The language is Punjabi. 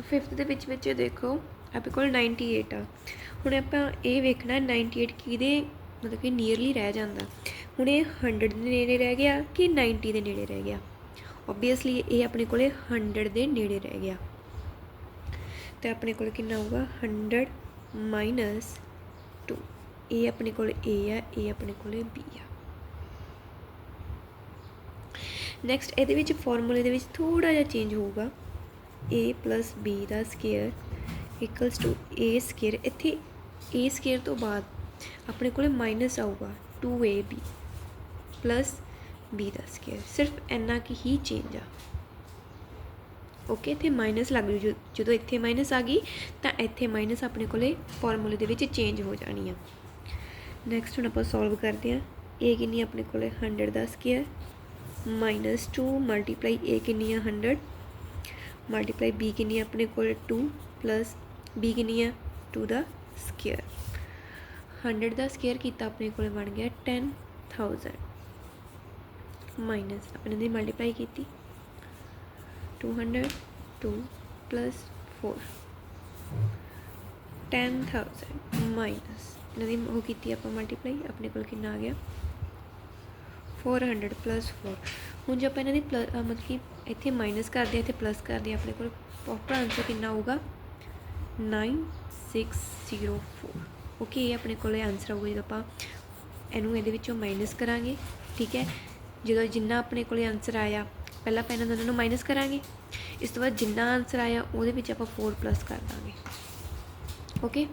ਫਿਫਥ ਦੇ ਵਿੱਚ ਵਿੱਚ ਦੇਖੋ, ਆਪਣੇ ਕੋਲ 98 ਆ। ਹੁਣ ਆਪਾਂ ਇਹ ਵੇਖਣਾ 98 ਕਿਹਦੇ, ਮਤਲਬ ਕਿ ਨੀਅਰਲੀ ਰਹਿ ਜਾਂਦਾ। ਹੁਣ ਇਹ 100 ਦੇ ਨੇੜੇ ਰਹਿ ਗਿਆ ਕਿ 90 ਦੇ ਨੇੜੇ ਰਹਿ ਗਿਆ? ਓਬਵੀਅਸਲੀ ਇਹ ਆਪਣੇ ਕੋਲੇ 100 ਦੇ ਨੇੜੇ ਰਹਿ ਗਿਆ। ਤੇ ਆਪਣੇ ਕੋਲ ਕਿੰਨਾ ਹੋਊਗਾ? 100 ਮਾਈਨਸ 2 ਇਹ ਆਪਣੇ ਕੋਲ a ਆ, ਇਹ ਆਪਣੇ ਕੋਲ b ਆ। ਨੈਕਸਟ ਇਹਦੇ ਵਿੱਚ ਫਾਰਮੂਲੇ ਦੇ ਵਿੱਚ ਥੋੜਾ ਜਿਹਾ ਚੇਂਜ ਹੋਊਗਾ। A b the square equals to a square ਇੱਥੇ a ਸਕੇਅਰ ਤੋਂ ਬਾਅਦ ਆਪਣੇ ਕੋਲੇ ਮਾਈਨਸ ਆਊਗਾ 2ab ਪਲੱਸ b ਦਾ ਸਕੇਅਰ ਸਿਰਫ ਇੰਨਾ ਕੀ ਹੀ ਚੇਂਜ ਆ। ਓਕੇ ਇੱਥੇ ਮਾਈਨਸ ਲੱਗ ਜੂ। ਜਦੋਂ ਇੱਥੇ ਮਾਈਨਸ ਆ ਗਈ, ਤਾਂ ਇੱਥੇ ਮਾਈਨਸ ਆਪਣੇ ਕੋਲੇ ਫਾਰਮੂਲੇ ਦੇ ਵਿੱਚ ਚੇਂਜ ਹੋ ਜਾਣੀ ਆ। ਨੈਕਸਟ ਹੁਣ ਆਪਾਂ ਸੋਲਵ ਕਰਦੇ ਆ a ਕਿੰਨੀ ਆ? ਆਪਣੇ ਕੋਲੇ 100 ਦਾ ਸਕੇਅਰ ਮਾਈਨਸ 2 ਮਲਟੀਪਲਾਈ a ਕਿੰਨੀ ਆ? 100 ਮਲਟੀਪਲਾਈ b ਕਿੰਨੀ ਹੈ ਆਪਣੇ ਕੋਲ 2 ਪਲੱਸ b ਕਿੰਨੀ ਹੈ 2 ਦਾ ਸਕੁਅਰ 100 ਦਾ ਸਕੁਅਰ ਕੀਤਾ ਆਪਣੇ ਕੋਲ ਬਣ ਗਿਆ 10000 ਮਾਈਨਸ ਆਪਣੇ ਦੀ ਮਲਟੀਪਲਾਈ ਕੀਤੀ। 200 2 ਪਲੱਸ 4 10000 ਮਾਈਨਸ ਇਹਨਾਂ ਦੀ ਉਹ ਕੀਤੀ ਆਪਾਂ ਮਲਟੀਪਲਾਈ ਆਪਣੇ ਕੋਲ ਕਿੰਨਾ ਆ ਗਿਆ? 400 ਪਲੱਸ 4 ਹੁਣ ਜੇ ਆਪਾਂ ਇਹਨਾਂ ਦੀ ਪਲੱਸ ਮਤਲਬ ਕਿ ਇੱਥੇ ਮਾਈਨਸ ਕਰਦੇ ਆ ਇੱਥੇ ਪਲੱਸ ਕਰਦੇ ਆ ਆਪਣੇ ਕੋਲ ਪ੍ਰੋਪਰ ਆਨਸਰ ਕਿੰਨਾ ਆਊਗਾ 9604 ਓਕੇ ਇਹ ਆਪਣੇ ਕੋਲ ਆਨਸਰ ਆਊਗਾ ਜਦੋਂ ਆਪਾਂ ਇਹਨੂੰ ਇਹਦੇ ਵਿੱਚੋਂ ਮਾਈਨਸ ਕਰਾਂਗੇ, ਠੀਕ ਹੈ? ਜਦੋਂ ਜਿੰਨਾ ਆਪਣੇ ਕੋਲ ਆਨਸਰ ਆਇਆ, ਪਹਿਲਾਂ ਆਪਾਂ ਇਹਨਾਂ ਦੋਨਾਂ ਨੂੰ ਮਾਈਨਸ ਕਰਾਂਗੇ। ਇਸ ਤੋਂ ਬਾਅਦ ਜਿੰਨਾ ਆਨਸਰ ਆਇਆ, ਉਹਦੇ ਵਿੱਚ ਆਪਾਂ 4 ਪਲੱਸ ਕਰ ਦਾਂਗੇ। ਓਕੇ